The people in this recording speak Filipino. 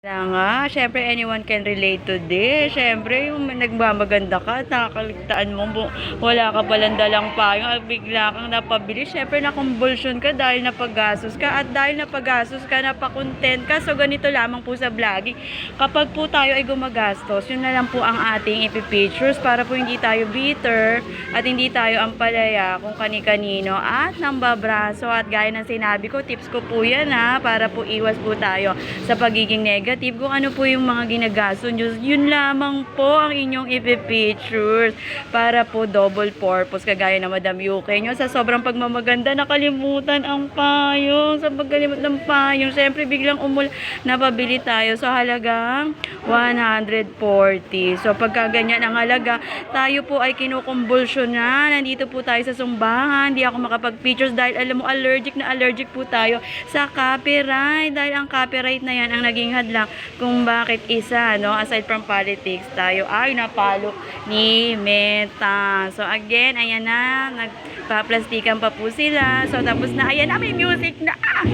Nga, syempre anyone can relate to this. Syempre, yung nagmamaganda ka nakakaligtaan mo, wala ka palang dalang payong at bigla kang napabili. Syempre, nakumbulsyon ka dahil napagastos ka at dahil napagastos ka, napakontent ka. So, ganito lamang po sa vlogging. Kapag po tayo ay gumagastos, yun na lang po ang ating ipipictures para po hindi tayo bitter at hindi tayo ampalaya kung kani-kanino at nambabraso. At gaya ng sinabi ko, tips ko po yan ha, para po iwas po tayo sa pagiging negative. Kung ano po yung mga ginagasto nyo, yun lamang po ang inyong ipipictures para po double purpose. Kagaya na Madam Yuke nyo, sa sobrang pagmamaganda, nakalimutan ang payong. Sa pagkalimut ng payong, syempre biglang umul, napabili tayo. So halagang 140. So pagka ganyan ang halaga, tayo po ay kinukumbulsyon na. Nandito po tayo sa sumbahan. Hindi ako makapag-pictures dahil alam mo, allergic na allergic po tayo sa copyright. Dahil ang copyright na yan ang naging hadlang kung bakit isa, no? Aside from politics, tayo ay napalo ni Meta. So again, ayan na, nagpa-plastikan pa po sila. So tapos na, ayan na, may music na. Ah!